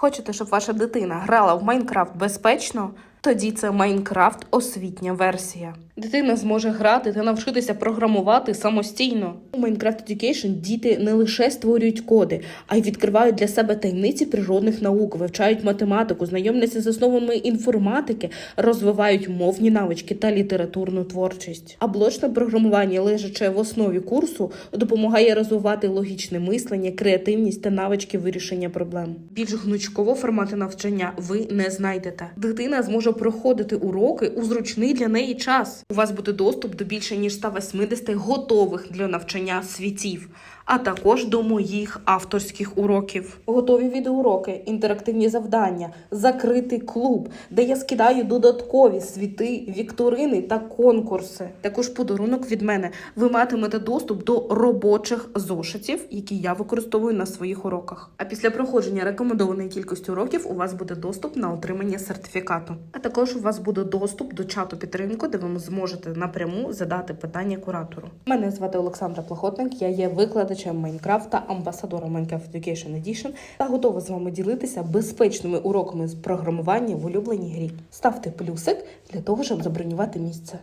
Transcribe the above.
Хочете, щоб ваша дитина грала в Майнкрафт безпечно? Тоді це Майнкрафт освітня версія. Дитина зможе грати та навчитися програмувати самостійно. У Minecraft Education діти не лише створюють коди, а й відкривають для себе таємниці природних наук, вивчають математику, знайомляться з основами інформатики, розвивають мовні навички та літературну творчість. А блочне програмування, лежачи в основі курсу, допомагає розвивати логічне мислення, креативність та навички вирішення проблем. Більш гнучково формати навчання ви не знайдете. Дитина зможе проходити уроки у зручний для неї час. У вас буде доступ до більше ніж 180 готових для навчання світів, а також до моїх авторських уроків. Готові відеоуроки, інтерактивні завдання, закритий клуб, де я скидаю додаткові світи, вікторини та конкурси. Також подарунок від мене. Ви матимете доступ до робочих зошитів, які я використовую на своїх уроках. А після проходження рекомендованої кількості уроків у вас буде доступ на отримання сертифікату. А також у вас буде доступ до чату підтримку, де ви зможете напряму задати питання куратору. Мене звати Олександра Плохотник, Я є викладачем Майнкрафта, амбасадором Minecraft Education Edition та готова з вами ділитися безпечними уроками з програмування в улюбленій грі. Ставте плюсик для того, щоб забронювати місце.